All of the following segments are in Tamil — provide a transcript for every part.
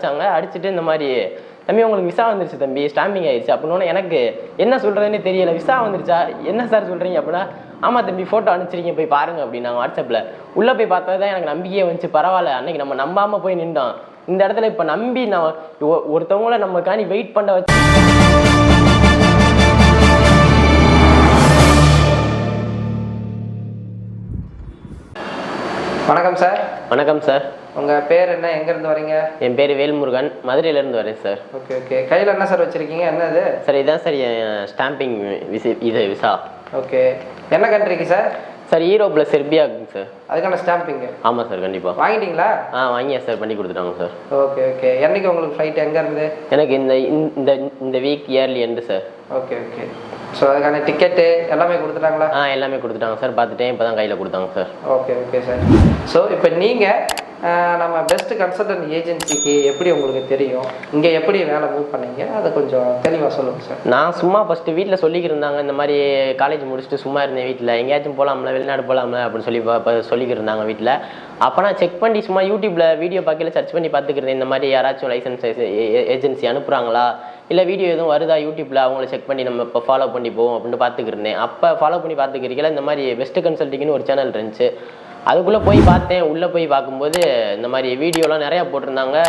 அடிச்சாங்க அடிச்சுட்டு இந்த மாதிரி தம்பி உங்களுக்கு விசா வந்துருச்சு தம்பி ஸ்டாம்பிங் ஆயிடுச்சு. அப்படின்னு எனக்கு என்ன சொல்றதுன்னு தெரியல விசா வந்துருச்சா? என்ன சார் சொல்றீங்க? அப்படின்னா ஆமா தம்பி போட்டோ அனுப்பிச்சிருக்கீங்க போய் பாருங்க அப்படின்னாங்க வாட்ஸ்அப்ல உள்ள போய் பார்த்தது தான் எனக்கு நம்பிக்கையே வந்துச்சு பரவாயில்ல அன்னைக்கு நம்ம நம்பாம போய் நின்றோம். இந்த இடத்துல இப்ப நம்பி நான் ஒருத்தவங்கள நமக்காண்டி வெயிட் பண்ண வச்சு வணக்கம் சார் வணக்கம் சார் உங்கள் பேர் என்ன? எங்கேருந்து வரீங்க? என் பேர் வேல்முருகன். மதுரையில இருந்து வரேன் சார் ஓகே ஓகே கையில் என்ன சார் வச்சுருக்கீங்க? என்னது சார் இதான் சார் என் ஸ்டாம்பிங் விசி இது விசா ஓகே என்ன கண்ட்ரிக்கு சார் சார் ஈரோப்பில் செர்பியாக்குங்க சார் அதுக்கான ஸ்டாம்பிங்கு ஆமாம் சார் கண்டிப்பாக வாங்கிட்டீங்களா? ஆ வாங்கியா சார் பண்ணி கொடுத்துட்டாங்க சார் ஓகே ஓகே என்னைக்கு உங்களுக்கு ஃப்ளைட் எங்கேருந்து? எனக்கு இந்த இந்த இந்த week early end sir okay okay so ticket ticket எல்லாமே கொடுத்துட்டாங்களா? ஆ எல்லாமே கொடுத்துட்டாங்க சார் பார்த்துட்டேன் இப்போ தான் கையில் கொடுத்தாங்க sir okay okay sir so இப்போ நீங்கள் நம்ம பெஸ்ட் கன்சல்டன்ட் ஏஜென்சிக்கு எப்படி உங்களுக்கு தெரியும்? இங்கே எப்படி வேலை மூவ் பண்ணீங்க? அதை கொஞ்சம் தெளிவாக சொல்லுங்கள் சார் நான் சும்மா ஃபஸ்ட்டு வீட்டில் சொல்லிக்கிருந்தாங்க இந்த மாதிரி காலேஜ் முடிச்சுட்டு சும்மா இருந்தேன் வீட்டில் எங்கேயாச்சும் போகலாம்ல வெளிநாடு போகலாம்ல அப்படின்னு சொல்லி சொல்லிக்கிருந்தாங்க வீட்டில் அப்போ நான் செக் பண்ணி சும்மா யூடியூப்பில் வீடியோ பார்க்கல சர்ச் பண்ணி பார்த்துக்கிறேன் இந்த மாதிரி யாராச்சும் லைசன்ஸ் ஏஜென்சி அனுப்புகிறாங்களா இல்லை வீடியோ எதுவும் வருதா யூடியூப்பில் அவங்கள செக் பண்ணி நம்ம இப்போ ஃபாலோ பண்ணி போவோம் அப்படின்னு பார்த்துக்கிருந்தேன். அப்போ ஃபாலோ பண்ணி பார்த்துக்கிறீங்களா இந்த மாதிரி பெஸ்ட் கன்சல்ட்டிங்னு ஒரு சேனல் இருந்துச்சு. அதுக்குள்ளே போய் பார்த்தேன். உள்ளே போய் பார்க்கும்போது இந்த மாதிரி வீடியோலாம் நிறையா போட்டிருந்தாங்க.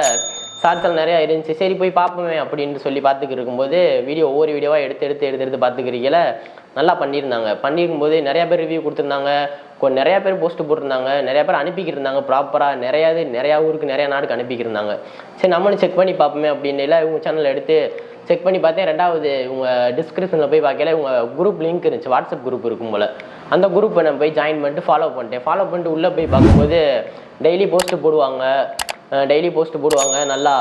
சார்த்தல் நிறையா இருந்துச்சு. சரி போய் பார்ப்போமே அப்படின்னு சொல்லி பார்த்துக்கிட்டு இருக்கும்போது வீடியோ ஒவ்வொரு வீடியோவாக எடுத்து எடுத்து எடுத்து எடுத்து பார்த்துக்கிறீங்கள நல்லா பண்ணியிருந்தாங்க. பண்ணியிருக்கும்போது நிறையா பேர் ரிவ்யூ கொடுத்துருந்தாங்க. கொ- நிறையா பேர் போஸ்ட்டு போட்டிருந்தாங்க. நிறையா பேர் அனுப்பிக்கிட்டு இருந்தாங்க ப்ராப்பராக நிறையா இது நிறையா ஊருக்கு நிறையா நாடுக்கு அனுப்பிக்கிருந்தாங்க சரி நம்மளும் செக் பண்ணி பார்ப்போமே அப்படின்னு இல்லை. இவங்க சேனல் எடுத்து செக் பண்ணி பார்த்தேன். ரெண்டாவது இவங்க டிஸ்கிரிப்ஷனில் போய் பார்க்கல. இவங்க குரூப் லிங்க் இருந்துச்சு. வாட்ஸ்அப் குரூப் இருக்கும் போல். அந்த குரூப்பை நான் போய் ஜாயின் பண்ணிட்டு ஃபாலோ பண்ணிட்டேன். ஃபாலோ பண்ணிட்டு உள்ளே போய் பார்க்கும்போது டெய்லி போஸ்ட் போடுவாங்க. டெய்லி போஸ்ட் போடுவாங்க. நல்லா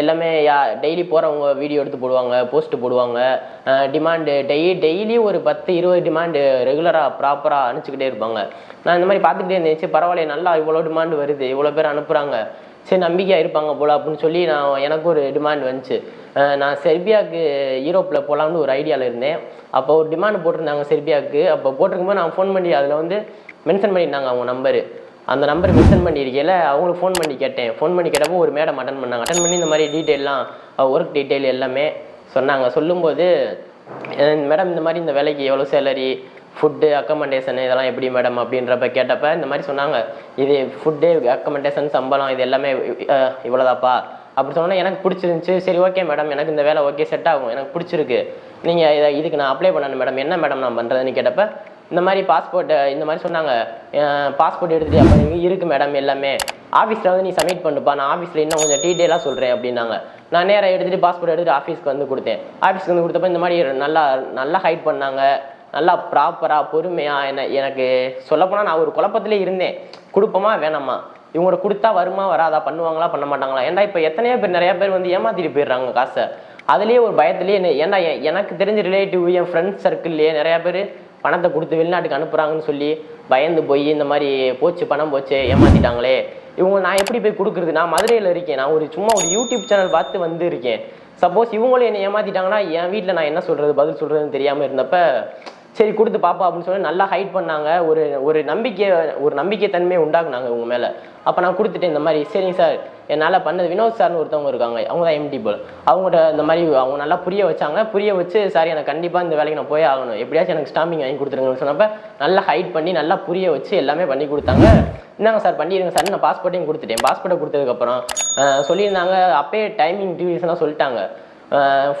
எல்லாமே யா டெய்லி போகிறவங்க வீடியோ எடுத்து போடுவாங்க போஸ்ட் போடுவாங்க. டிமாண்டு டெய் டெய்லி ஒரு பத்து இருபது டிமாண்டு ரெகுலராக ப்ராப்பராக அனுப்பிச்சிக்கிட்டே இருப்பாங்க. நான் இந்த மாதிரி பார்த்துக்கிட்டே இருந்துச்சு பரவாயில்ல நல்லா இவ்வளோ டிமாண்டு வருது. இவ்வளோ பேர் அனுப்புகிறாங்க சரி நம்பிக்கையாக இருப்பாங்க போல அப்படின்னு சொல்லி நான் எனக்கு ஒரு டிமாண்ட் வந்துச்சு. நான் செர்பியாவுக்கு யூரோப்பில் போகலாம்னு ஒரு ஐடியாவில் இருந்தேன். அப்போ ஒரு டிமாண்ட் போட்டிருந்தாங்க செர்பியாவுக்கு. அப்போ போட்டிருக்கும்போது நான் ஃபோன் பண்ணி அதில் வந்து மென்ஷன் பண்ணியிருந்தாங்க அவங்க நம்பரு அந்த நம்பர் மென்ஷன் பண்ணியிருக்கையில அவங்களுக்கு ஃபோன் பண்ணி கேட்டேன். ஃபோன் பண்ணி கேட்டப்போ ஒரு மேடம் அட்டன் பண்ணாங்க. அட்டன் பண்ணி இந்த மாதிரி டீட்டெயிலாம் ஒர்க் டீட்டெயில் எல்லாமே சொன்னாங்க. சொல்லும்போது மேடம் இந்த மாதிரி இந்த வேலைக்கு எவ்வளோ சேலரி ஃபுட்டு அக்கமண்டேஷன் இதெல்லாம் எப்படி மேடம் அப்படின்றப்ப கேட்டப்ப இந்த மாதிரி சொன்னாங்க. இது ஃபுட்டு அக்கமண்டேஷன் சம்பளம் இது எல்லாமே இவ்வளோதாப்பா அப்படி சொன்னால் எனக்கு பிடிச்சிருந்துச்சி. சரி ஓகே மேடம் எனக்கு இந்த வேலை ஓகே செட் ஆகும். எனக்கு பிடிச்சிருக்கு. நீங்கள் இதை இதுக்கு நான் அப்ளை பண்ணணும் மேடம் என்ன மேடம் நான் பண்ணுறதுன்னு கேட்டப்ப இந்த மாதிரி பாஸ்போர்ட் இந்த மாதிரி சொன்னாங்க. பாஸ்போர்ட் எடுத்துட்டு அப்போ இருக்குது மேடம் எல்லாமே. ஆஃபீஸில் வந்து நீ சப்மிட் பண்ணுப்பா. நான் ஆஃபீஸில் இன்னும் கொஞ்சம் டீட்டெயிலாக சொல்கிறேன் அப்படின்னாங்க. நான் நேராக எடுத்துகிட்டு பாஸ்போர்ட் எடுத்துட்டு ஆஃபீஸ்க்கு வந்து கொடுத்தேன். ஆஃபீஸ்க்கு வந்து கொடுத்தப்ப இந்த மாதிரி நல்லா நல்லா ஹைட் பண்ணாங்க. நல்லா ப்ராப்பராக பொறுமையாக என்ன எனக்கு சொல்லப்போனால் நான் ஒரு குழப்பத்திலே இருந்தேன். கொடுப்போமா வேணாமா? இவங்களோட கொடுத்தா வருமா வராதா? பண்ணுவாங்களா பண்ண மாட்டாங்களா? ஏன்டா இப்போ எத்தனையோ பேர் நிறையா பேர் வந்து ஏமாத்திட்டு போயிடுறாங்க காசை. அதுலேயே ஒரு பயத்துலேயே என்ன- ஏன்டா எனக்கு தெரிஞ்ச ரிலேட்டிவ் என் ஃப்ரெண்ட்ஸ் சர்க்கிள்லேயே நிறையா பேர் பணத்தை கொடுத்து வெளிநாட்டுக்கு அனுப்புகிறாங்கன்னு சொல்லி பயந்து போய் இந்த மாதிரி போச்சு பணம் போச்சு ஏமாத்திட்டாங்களே. இவங்க நான் எப்படி போய் கொடுக்குறது? நான் மதுரையில் இருக்கேன். நான் ஒரு சும்மா ஒரு யூடியூப் சேனல் பார்த்து வந்து இருக்கேன். சப்போஸ் இவங்களும் என்னை ஏமாத்திட்டாங்கன்னா என் வீட்டில் நான் என்ன சொல்கிறது பதில் சொல்கிறதுன்னு தெரியாமல் இருந்தப்போ சரி கொடுத்து பாப்பா அப்படின்னு சொல்லி நல்லா ஹைட் பண்ணாங்க. ஒரு ஒரு நம்பிக்கை ஒரு நம்பிக்கை தன்மையை உண்டாக்குனாங்க உங்க மேல. அப்போ நான் கொடுத்துட்டேன் இந்த மாதிரி சரிங்க சார் என்னால் பண்ணது வினோத் சார்னு ஒருத்தவங்க இருக்காங்க. அவங்க தான் எம்டி போல். அவங்கள்ட்ட இந்த மாதிரி அவங்க நல்லா புரிய வச்சாங்க. புரிய வச்சு சார் எனக்கு கண்டிப்பாக இந்த வேலைக்கு நான் போய் ஆகணும். எப்படியாச்சும் எனக்கு ஸ்டாம்பிங் வாங்கி கொடுத்துருங்கன்னு சொன்னப்ப நல்லா ஹைட் பண்ணி நல்லா புரிய வச்சு எல்லாமே பண்ணி கொடுத்தாங்க. இந்தாங்க சார் பண்ணிடுங்க சார் நான் பாஸ்போர்ட்டையும் கொடுத்துட்டேன். பாஸ்போர்ட்டை கொடுத்ததுக்கப்புறம் சொல்லியிருந்தாங்க. அப்பயே டைமிங் டியூரேஷன்லாம் சொல்லிட்டாங்க.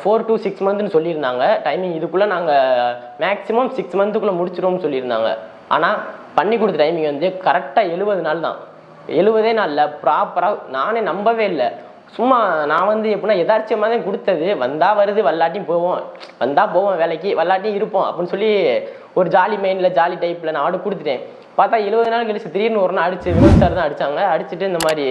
ஃபோர் டு சிக்ஸ் மந்த்னு சொல்லியிருந்தாங்க. டைமிங் இதுக்குள்ளே நாங்கள் மேக்ஸிமம் சிக்ஸ் மந்த்துக்குள்ளே முடிச்சிருவோம்னு சொல்லியிருந்தாங்க. ஆனால் பண்ணி கொடுத்த டைமிங் வந்து கரெக்டாக எழுபது நாள் தான். எழுபதே நாளில் ப்ராப்பராக நானே நம்பவே இல்லை. சும்மா நான் வந்து எப்படின்னா எதார்ச்சியமாக தான் கொடுத்தது. வந்தால் வருது வல்லாட்டியும் போவோம். வந்தால் போவோம் வேலைக்கு வல்லாட்டியும் இருப்போம் அப்படின்னு சொல்லி ஒரு ஜாலி மைண்டில் ஜாலி டைப்பில் நான் ஆர்டர் கொடுத்துட்டேன். பார்த்தா எழுபது நாள் கழிச்சு திடீர்னு ஒரு நாள் அடிச்சு வினோத் தான் அடிச்சாங்க. அடிச்சுட்டு இந்த மாதிரி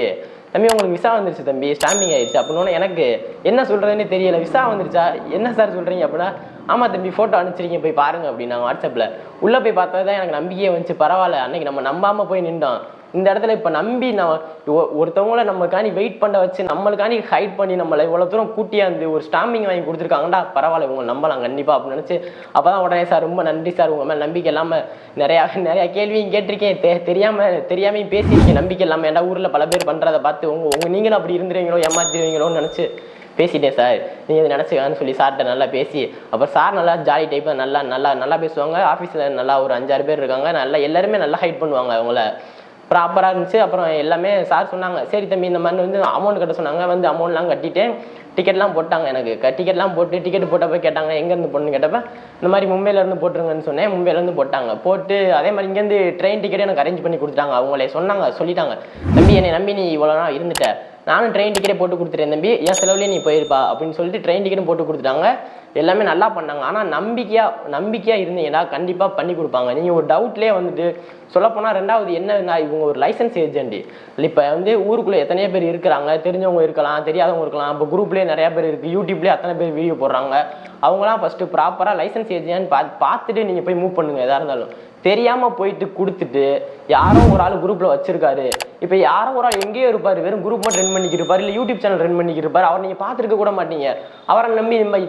தம்பி உங்களுக்கு விசா வந்துருச்சு தம்பி ஸ்டாம்பிங் ஆயிடுச்சு. அப்படின்னு எனக்கு என்ன சொல்றதுன்னு தெரியல. விசா வந்துருச்சா? என்ன சார் சொல்றீங்க அப்படின்னா ஆமா தம்பி போட்டோ அனுப்பிச்சிருக்கீங்க போய் பாருங்க அப்படின்னா வாட்ஸ்அப்ல உள்ள போய் பார்த்தா தான் எனக்கு நம்பிக்கையே வந்துச்சு. பரவாயில்ல அன்னைக்கு நம்ம நம்பாம போய் நின்றோம். இந்த இடத்துல இப்போ நம்பி நான் ஒ- ஒருத்தவங்கள நம்மளுக்காண்டி வெயிட் பண்ண வச்சு நம்மளுக்காண்டி ஹைட் பண்ணி நம்மளை இவ்வளோ தூரம் கூட்டியாந்து ஒரு ஸ்டாம்பிங் வாங்கி கொடுத்துருக்காங்கடா பரவாயில்ல இவங்க நம்பலாம் கண்டிப்பாக அப்படின்னு நினச்சி அப்போ தான் உடனே சார் ரொம்ப நன்றி சார் உங்கள் மேலே நம்பிக்கை இல்லாமல் நிறையா நிறையா கேள்வியும் கேட்டிருக்கேன். தெ தெரியாமல் தெரியாமையும் பேசியிருக்கேன். நம்பிக்கை இல்லாமல் ஏன்டா ஊரில் பல பேர் பண்ணுறதை பார்த்து உங்கள் உங்கள் நீங்களும் அப்படி இருந்துருவீங்களோ ஏமாத்திடுவீங்களோன்னு நினச்சி பேசிட்டேன் சார் நீங்கள் இதை நினச்சிக்கான்னு சொல்லி சார்கிட்ட நல்லா பேசி அப்புறம் சார் நல்லா ஜாலி டைப்பில் நல்லா நல்லா நல்லா பேசுவாங்க. ஆஃபீஸில் நல்லா ஒரு அஞ்சாறு பேர் இருக்காங்க. நல்லா எல்லாருமே நல்லா ஹைட் பண்ணுவாங்க அவங்கள. ப்ராப்பராக இருந்துச்சு. அப்புறம் எல்லாமே சார் சொன்னாங்க சரி தம்பி இந்த மாதிரி வந்து அமௌண்ட் கட்ட சொன்னாங்க. வந்து அமௌண்ட்லாம் கட்டிட்டு டிக்கெட்லாம் போட்டாங்க எனக்கு. டிக்கெட்லாம் போட்டு டிக்கெட் போட்டப்போ கேட்டாங்க எங்கேருந்து போடணும்னு கேட்டப்ப இந்த மாதிரி மும்பையிலேருந்து போட்டுருங்கன்னு சொன்னேன். மும்பையிலேருந்து போட்டாங்க. போட்டு அதே மாதிரி இங்கேருந்து ட்ரெயின் டிக்கெட் எனக்கு அரேஞ்ச் பண்ணி கொடுத்துட்டாங்க. அவங்களே சொன்னாங்க சொல்லிட்டாங்க. தம்பி என்னை நம்பி நீ இவ்வளோ நாள் இருந்துட்ட. நானும் ட்ரெயின் டிக்கெட்டே போட்டு கொடுத்துட்டேன் தம்பி. என் செலவுலேயே நீ போயிருப்பா அப்படின்னு சொல்லிட்டு ட்ரெயின் டிக்கெட்டும் போட்டு கொடுத்துட்டாங்க. எல்லாமே நல்லா பண்ணாங்க. ஆனால் நம்பிக்கையாக நம்பிக்கையாக இருந்தீங்கன்னா கண்டிப்பாக பண்ணி கொடுப்பாங்க. நீங்கள் ஒரு டவுட்லேயே வந்துட்டு சொல்லப்போனால் ரெண்டாவது என்னன்னா இவங்க ஒரு லைசன்ஸ் ஏஜென்ட் இப்போ வந்து ஊருக்குள்ளே எத்தனையோ பேர் இருக்கிறாங்க. தெரிஞ்சவங்க இருக்கலாம் தெரியாதவங்க இருக்கலாம். இப்போ குரூப்லேயே நிறையா பேர் இருக்குது யூடியூப்லேயே அத்தனை பேர் வீடியோ போடுறாங்க. அவங்களாம் ஃபஸ்ட்டு ப்ராப்பராக லைசன்ஸ் ஏஜியான்னு பா பார்த்துட்டு நீங்கள் போய் மூவ் பண்ணுங்கள் எதாக இருந்தாலும். தெரியாமல் போயிட்டு கொடுத்துட்டு யாரோ ஒரு ஆள் குரூப்பில் வச்சிருக்காரு. இப்போ யாரோ ஒரு ஆள் எங்கேயோ இருப்பார் வெறும் குரூப் மட்டும் ரன் பண்ணிக்கிட்டு இருப்பார் இல்லை யூடியூப் சேனல் ரன் பண்ணிக்கிட்டு இருப்பார். அவர் நீங்கள் பார்த்துருக்க கூட மாட்டீங்க. அவரை நம்பி நம்ம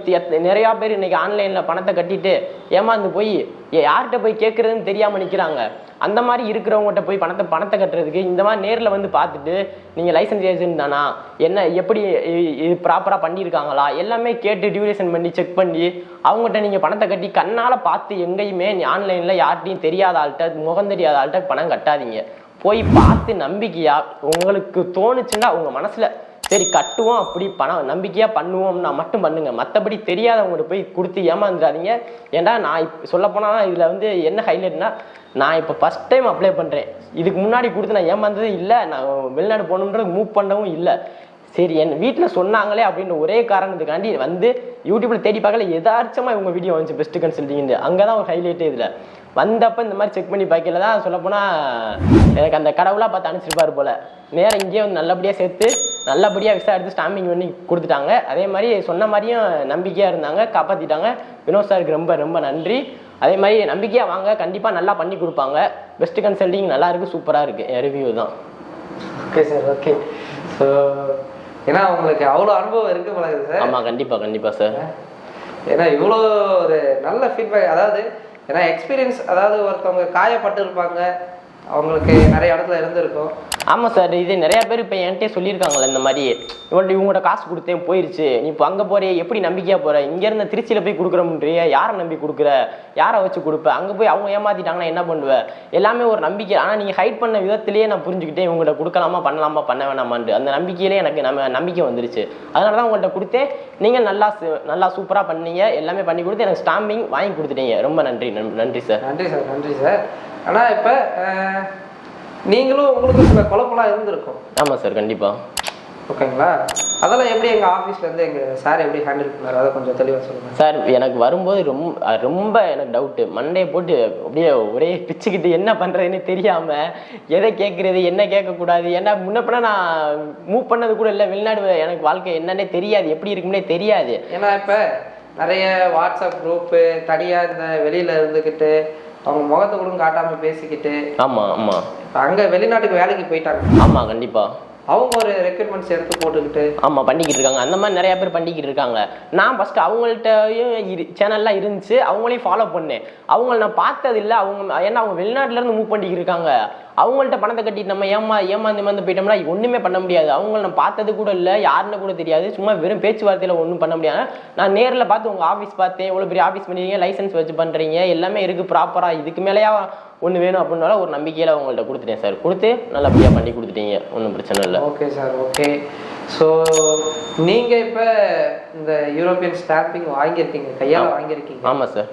நிறையா பேர் இன்னைக்கு ஆன்லைனில் பணத்தை கட்டிட்டு ஏமாந்து போய் யார்கிட்ட போய் கேட்குறதுன்னு தெரியாமல் நிற்கிறாங்க அந்த மாதிரி இருக்கிறவங்ககிட்ட போய் பணத்தை பணத்தை கட்டுறதுக்கு இந்த மாதிரி நேரில் வந்து பார்த்துட்டு நீங்கள் லைசன்ஸ் ஏஜென்ட் தானா? என்ன எப்படி இது ப்ராப்பராக பண்ணியிருக்காங்களா? எல்லாமே கேட்டு டியூரேஷன் பண்ணி செக் பண்ணி அவங்ககிட்ட நீங்கள் பணத்தை கட்டி கண்ணால் பார்த்து எங்கேயுமே ஆன்லைனில் யார்கிட்டையும் தெரியாத ஆள்கிட்ட முகம் தெரியாத ஆள்கிட்ட பணம் கட்டாதீங்க. போய் பார்த்து நம்பிக்கையா உங்களுக்கு தோணுச்சுன்னா உங்கள் மனசில் சரி கட்டுவோம் அப்படி பணம் நம்பிக்கையாக பண்ணுவோம்னா மட்டும் பண்ணுங்க. மற்றபடி தெரியாதவங்கள்ட்ட போய் கொடுத்து ஏமாந்துடாதீங்க ஏன்டா நான் இப்போ சொல்லப்போனால் இதில் வந்து என்ன ஹைலைட்னா நான் இப்போ ஃபஸ்ட் டைம் அப்ளை பண்ணுறேன் இதுக்கு முன்னாடி கொடுத்து நான் ஏமாந்ததும் இல்லை நான் வெளிநாடு போகணுன்றது மூவ் பண்ணவும் இல்லை. சரி என் வீட்டில் சொன்னாங்களே அப்படின்ற ஒரே காரணத்துக்காண்டி வந்து யூடியூப்பில் தேடி பார்க்கல எதார்ச்சமாக இவங்க வீடியோ வந்துச்சு பெஸ்ட்டு கன்சல்டிங் அங்கே தான் ஒரு ஹைலைட்டே இதில். வந்தப்போ இந்த மாதிரி செக் பண்ணி பார்க்கல தான் சொல்லப்போனால் எனக்கு அந்த கடவுளாக பார்த்து அனுப்பிச்சிருப்பாரு போல். நேரம் இங்கேயே வந்து நல்லபடியாக சேர்த்து நல்லபடியாக விசா எடுத்து ஸ்டாம்பிங் பண்ணி கொடுத்துட்டாங்க. அதே மாதிரி சொன்ன மாதிரியும் நம்பிக்கையாக இருந்தாங்க காப்பாற்றிட்டாங்க வினோத் சாருக்கு ரொம்ப ரொம்ப நன்றி. அதே மாதிரி நம்பிக்கையாக வாங்க கண்டிப்பாக நல்லா பண்ணி கொடுப்பாங்க. பெஸ்ட் கன்சல்டிங் நல்லா இருக்கு சூப்பராக இருக்கு. என் ரிவ்யூ தான். ஓகே சார் ஓகே ஸோ ஏன்னா உங்களுக்கு அவ்வளோ அனுபவம் இருக்கு பழகுது சார் ஆமாம் கண்டிப்பாக கண்டிப்பாக சார் ஏன்னா இவ்வளோ ஒரு நல்ல ஃபீட்பேக் அதாவது ஏன்னா எக்ஸ்பீரியன்ஸ் அதாவது ஒருத்தவங்க காயப்பட்டு இருப்பாங்க அவங்களுக்கு நிறைய இடத்துல இருந்திருக்கும். ஆமாம் சார் இது நிறைய பேர் இப்போ என்கிட்டே சொல்லியிருக்காங்கல்ல இந்த மாதிரி. இவங்கள்ட்ட இவங்கள்ட்ட காசு கொடுத்தேன் போயிருச்சு. நீ இப்போ அங்கே போறிய எப்படி நம்பிக்கையாக போகிற இங்கேருந்து திருச்சியில் போய் கொடுக்குறோம்ன்றிய யாரை நம்பி கொடுக்குற? யாரை வச்சு கொடுப்ப? அங்கே போய் அவங்க ஏமாத்திட்டாங்கன்னா என்ன பண்ணுவ? எல்லாமே ஒரு நம்பிக்கை. ஆனால் நீங்கள் ஹைட் பண்ண விதத்திலேயே நான் புரிஞ்சுக்கிட்டேன் இவங்கள்ட்ட கொடுக்கலாமா பண்ணலாமா பண்ண வேணாமான்ட்டு அந்த நம்பிக்கையிலே எனக்கு நம்ம நம்பிக்கை வந்துருச்சு. அதனால தான் உங்கள்கிட்ட கொடுத்தேன். நீங்கள் நல்லா நல்லா சூப்பராக பண்ணீங்க. எல்லாமே பண்ணி கொடுத்து எனக்கு ஸ்டாம்பிங் வாங்கி கொடுத்துட்டீங்க. ரொம்ப நன்றி- நன்றி சார். நன்றி சார் நன்றி சார். ஆனால் இப்போ நீங்களும் உங்களுக்கும் சில குழப்பம்லாம் இருந்திருக்கும். ஆமாம் சார் கண்டிப்பாக ஓகேங்களா? அதெல்லாம் எப்படி எங்கள் ஆஃபீஸ்லேருந்து எங்கள் சார் எப்படி ஹேண்டில் பண்ணார்? அதை கொஞ்சம் தெளிவாக சொல்லுங்கள் சார் எனக்கு வரும்போது ரொம்ப ரொம்ப எனக்கு டவுட்டு மண்டையை போட்டு அப்படியே ஒரே பிச்சுக்கிட்டு என்ன பண்ணுறதுன்னு தெரியாமல் எதை கேட்குறது என்ன கேட்கக்கூடாது ஏன்னா முன்னப்பனா நான் மூவ் பண்ணது கூட இல்லை. வெளிநாடு எனக்கு வாழ்க்கை என்னன்னே தெரியாது. எப்படி இருக்கும்னே தெரியாது. ஏன்னா இப்போ நிறைய வாட்ஸ்அப் குரூப்பு தனியாக இந்த வெளியில் இருந்துக்கிட்டு அவங்க முகத்தை கூட காட்டாமல் பேசிக்கிட்டு ஆமாம் ஆமாம் இப்போ அங்கே வெளிநாட்டுக்கு வேலைக்கு போயிட்டாங்க. ஆமாம் கண்டிப்பாக அவங்க ஒரு ரெக்ரூட்மெண்ட்ஸ் எடுத்து போட்டுக்கிட்டு ஆமாம் பண்ணிக்கிட்டு இருக்காங்க. அந்த மாதிரி நிறைய பேர் பண்ணிக்கிட்டு இருக்காங்க. நான் ஃபஸ்ட்டு அவங்கள்ட்டயும் இரு சேனல்லாம் இருந்துச்சு. அவங்களையும் ஃபாலோ பண்ணேன். அவங்கள நான் பார்த்தது இல்லை அவங்க ஏன்னா அவங்க வெளிநாட்டிலேருந்து மூவ் பண்ணிக்கிட்டு இருக்காங்க. அவங்கள்ட்ட பணத்தை கட்டிட்டு நம்ம ஏமா ஏமாந்து ஏமாந்து போயிட்டோம்னா ஒன்றுமே பண்ண முடியாது. அவங்கள நான் பார்த்தது கூட இல்லை. யாருன்னு கூட தெரியாது. சும்மா வெறும் பேச்சுவார்த்தையில் ஒன்றும் பண்ண முடியாது. நான் நேரில் பார்த்து உங்கள் ஆஃபீஸ் பார்த்தேன். எவ்வளோ பெரிய ஆஃபீஸ் பண்ணுறீங்க லைசன்ஸ் வச்சு பண்ணுறீங்க எல்லாமே இருக்குது ப்ராப்பராக இதுக்கு மேலேயா ஒன்று வேணும் அப்படின்னால ஒரு நம்பிக்கையில் அவங்கள்ட்ட கொடுத்துட்டேன் சார். கொடுத்து நல்லபடியாக பண்ணி கொடுத்துட்டீங்க. ஒன்றும் பிரச்சனை இல்லை. Okay sir okay. ஸோ நீங்கள் இப்போ இந்த யூரோப்பியன் ஸ்டாம்பிங் வாங்கியிருக்கீங்க கையால் வாங்கியிருக்கீங்க. ஆமாம் சார்.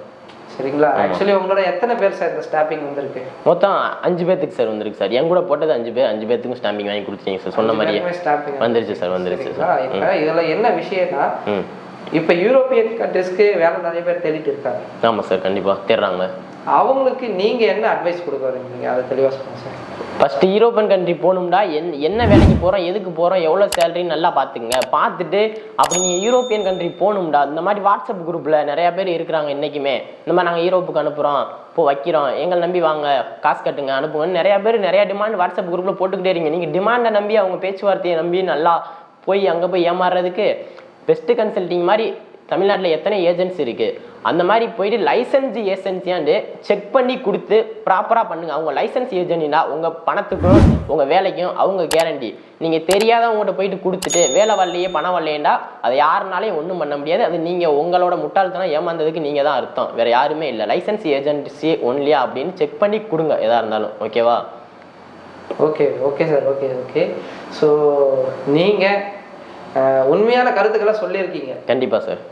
சரிங்களா? ஆக்சுவலி உங்களோட எத்தனை பேர் சார் இந்த ஸ்டாம்பிங் வந்திருக்கு? மொத்தம் அஞ்சு பேர்த்துக்கு சார் வந்திருக்கு சார். என் கூட போட்டது அஞ்சு பேர். அஞ்சு பேர்த்துக்கும் ஸ்டாம்பிங் வாங்கி கொடுத்துட்டீங்க சார். சொன்ன மாதிரியே. வந்துருச்சு சார் வந்துருச்சு சார். இதில் என்ன விஷயம்னா இப்போ யூரோப்பியன் கண்ட்ரிஸ்க்கு வேலை நிறைய பேர் தேடிட்டு இருக்காங்க. ஆமாம் சார் கண்டிப்பாக தேடுறாங்க. அவங்களுக்கு நீங்கள் என்ன அட்வைஸ் கொடுக்க வரீங்க? அதை தெளிவாக சொல்லுங்கள் சார் ஃபஸ்ட்டு யூரோப்பியன் கண்ட்ரி போகணும்டா. என் என்ன வேலைக்கு போகிறோம் எதுக்கு போகிறோம் எவ்வளோ சேலரின்னு நல்லா பார்த்துங்க பார்த்துட்டு அப்படி நீங்கள் யூரோப்பியன் கண்ட்ரி போகணும்டா. இந்த மாதிரி வாட்ஸ்அப் குரூப்பில் நிறையா பேர் இருக்கிறாங்க இன்றைக்குமே இந்த மாதிரி நாங்கள் யூரோப்புக்கு அனுப்புகிறோம் இப்போ வைக்கிறோம். எங்களை நம்பி வாங்க காசு கட்டுங்க அனுப்புங்கன்னு நிறையா பேர் நிறையா டிமாண்ட் வாட்ஸ்அப் குரூப்பில் போட்டுக்கிட்டே இருக்கீங்க. நீங்கள் டிமாண்டை நம்பி அவங்க பேச்சுவார்த்தையை நம்பி நல்லா போய் அங்கே போய் ஏமாறுறதுக்கு பெஸ்ட்டு கன்சல்ட்டிங் மாதிரி தமிழ்நாட்டில் எத்தனை ஏஜென்ட்ஸ் இருக்குது அந்த மாதிரி போயிட்டு லைசன்ஸ் ஏஜென்சியாண்டு செக் பண்ணி கொடுத்து ப்ராப்பராக பண்ணுங்க. அவங்க லைசன்ஸ் ஏஜென்ட்னா உங்கள் பணத்துக்கும் உங்கள் வேலைக்கும் அவங்க கேரண்டி நீங்கள் தெரியாதவங்ககிட்ட போயிட்டு கொடுத்துட்டு வேலை வரலையே பணம் வரலையேண்டா அதை யாருனாலையும் ஒன்றும் பண்ண முடியாது. அது நீங்கள் உங்களோட முட்டாள்தனம் ஏமாந்ததுக்கு நீங்கள் தான் அர்த்தம். வேறு யாருமே இல்லை. லைசன்ஸ் ஏஜென்சி ஒன்லியா அப்படின்னு செக் பண்ணி கொடுங்க எதாக இருந்தாலும். ஓகேவா okay okay sir okay okay so நீங்கள் உண்மையான கருத்துக்களை சொல்லியிருக்கீங்க. கண்டிப்பாக சார்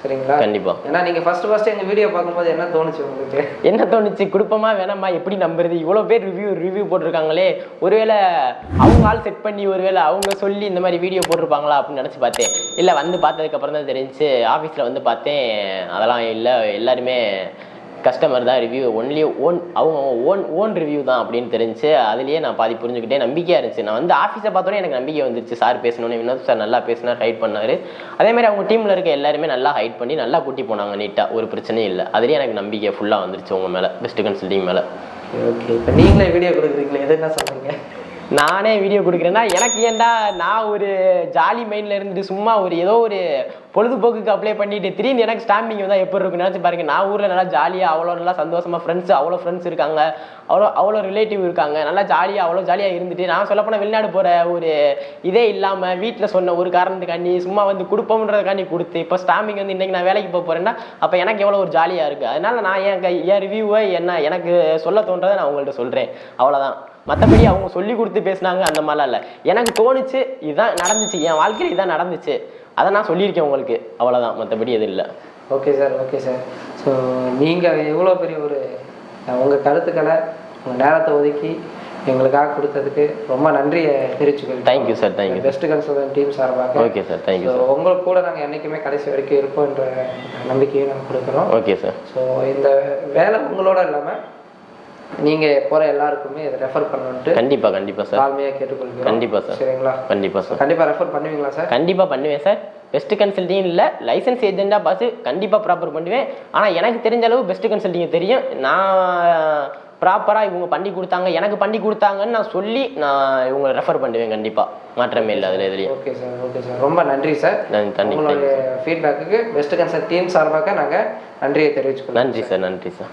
சரிங்களா? கண்டிப்பாக ஏன்னா நீங்கள் ஃபஸ்ட்டு ஃபஸ்ட்டு எங்கள் வீடியோ பார்க்கும்போது என்ன தோணுச்சு உங்களுக்கு? என்ன தோணுச்சு? கொடுப்போமா வேணாமா? எப்படி நம்புறது? இவ்வளோ பேர் ரிவ்யூ ரிவ்யூ போட்டிருக்காங்களே. ஒருவேளை அவங்க ஆள் செட் பண்ணி ஒருவேளை அவங்க சொல்லி இந்த மாதிரி வீடியோ போட்டிருப்பாங்களா அப்படின்னு நினச்சி பார்த்தேன். இல்லை வந்து பார்த்ததுக்கப்புறம் தான் தெரிஞ்சு ஆஃபீஸில் வந்து பார்த்தேன். அதெல்லாம் இல்லை. எல்லாருமே கஸ்டமர் தான் ரிவ்யூ ஒன்லி ஓன் அவங்க ஓன் ஓன் ரிவ்யூ தான் அப்படின்னு தெரிஞ்சு அதுலேயே நான் பாதி புரிஞ்சுக்கிட்டே நம்பிக்கையாக இருந்துச்சு. நான் வந்து ஆஃபீஸை பார்த்தோன்னே எனக்கு நம்பிக்கை வந்துருச்சு. சார் பேசணும்னு. வினோத் சார் நல்லா பேசினார் ஹைட் பண்ணார். அதேமாதிரி அவங்க டீமில் இருக்க எல்லாருமே நல்லா ஹைட் பண்ணி நல்லா கூட்டி போனாங்க நீட்டாக ஒரு பிரச்சனையும் இல்லை. அதுலேயே எனக்கு நம்பிக்கை ஃபுல்லாக வந்துருச்சு உங்கள் மேலே பெஸ்ட் கன்சல்டிங் மேலே. ஓகே இப்போ நீங்களே வீடியோ கொடுக்குறீங்களே எது என்ன சொல்கிறீங்க நானே வீடியோ கொடுக்குறேன்னா எனக்கு ஏன்டா நான் ஒரு ஜாலி மைண்டில் இருந்துட்டு சும்மா ஒரு ஏதோ ஒரு பொழுதுபோக்குக்கு அப்ளை பண்ணிட்டு திடீர்னு எனக்கு ஸ்டாம்பிங் வந்தால் எப்படி இருக்கும் நினச்சி பாருங்க. நான் ஊரில் நல்லா ஜாலியாக அவ்வளோ நல்லா சந்தோஷமாக ஃப்ரெண்ட்ஸ் அவ்வளோ ஃப்ரெண்ட்ஸ் இருக்காங்க. அவ்வளோ அவ்வளோ ரிலேட்டிவ் இருக்காங்க. நல்லா ஜாலியாக அவ்வளோ ஜாலியாக இருந்துட்டு நான் சொல்லப்போனால் வெளிநாடு போகிற ஒரு இதே இல்லாமல் வீட்டில் சொன்ன ஒரு காரணத்துக்காண்டி சும்மா வந்து கொடுப்போம்ன்றதுக்காண்டி கொடுத்து இப்போ ஸ்டாம்பிங் வந்து இன்றைக்கி நான் வேலைக்கு போக போகிறேன்னா அப்போ எனக்கு எவ்வளோ ஒரு ஜாலியாக இருக்குது அதனால நான் என் என் ரிவ்யூவை என்ன எனக்கு சொல்ல தோன்றதை நான் உங்கள்கிட்ட சொல்கிறேன் அவ்வளோதான் மற்றபடி அவங்க சொல்லி கொடுத்து பேசுனாங்க அந்த மாதிரிலாம் இல்லை. எனக்கு தோணுச்சு இதுதான் நடந்துச்சு. என் வாழ்க்கையில் இதான் நடந்துச்சு. அதை நான் சொல்லியிருக்கேன் உங்களுக்கு. அவ்வளோதான் மற்றபடி எதுவும் இல்லை. Okay sir okay sir so நீங்கள் எவ்வளோ பெரிய ஒரு உங்கள் கருத்துக்களை உங்கள் நேரத்தை ஒதுக்கி எங்களுக்காக கொடுத்ததுக்கு ரொம்ப நன்றியை தெரிவிச்சுக்கிறேன். Thank you sir thank you best consultant team சார்பாக. Okay sir thank you sir உங்களுக்கு கூட நாங்கள் என்றைக்குமே கடைசி வரைக்கும் இருப்போன்ற நம்பிக்கையை நாங்கள் கொடுக்குறோம். ஓகே சார் ஸோ இந்த வேலை உங்களோட இல்லாமல் நீங்கள் போகிற எல்லாருக்குமே இதை ரெஃபர் பண்ணணுன்ட்டு கண்டிப்பாக கண்டிப்பாக சார் தாழ்மையாக கேட்டுக்கொள்கிறோம். கண்டிப்பாக சார் சரிங்களா? கண்டிப்பாக சார் கண்டிப்பாக ரெஃபர் பண்ணுவீங்களா சார் கண்டிப்பாக பண்ணுவேன் சார் பெஸ்ட் கன்சல்டிங் இல்லை. லைசன்ஸ் ஏஜெண்டாக பார்த்து கண்டிப்பாக ப்ராப்பர் பண்ணுவேன். ஆனால் எனக்கு தெரிஞ்ச அளவு பெஸ்ட் கன்சல்டிங் தெரியும். நான் ப்ராப்பராக இவங்க பண்ணி கொடுத்தாங்க எனக்கு பண்ணி கொடுத்தாங்கன்னு நான் சொல்லி நான் இவங்களை ரெஃபர் பண்ணுவேன் கண்டிப்பாக மாற்றமே இல்லை அதில் எதுலேயும். ஓகே சார் ஓகே சார் ரொம்ப நன்றி சார் நன்றி உங்களுடைய ஃபீட்பேக்குக்கு பெஸ்ட் கன்சல்ட் டீம் சார்பாக நாங்கள் நன்றியை தெரிவிச்சுக்கிறோம் நன்றி சார் நன்றி சார்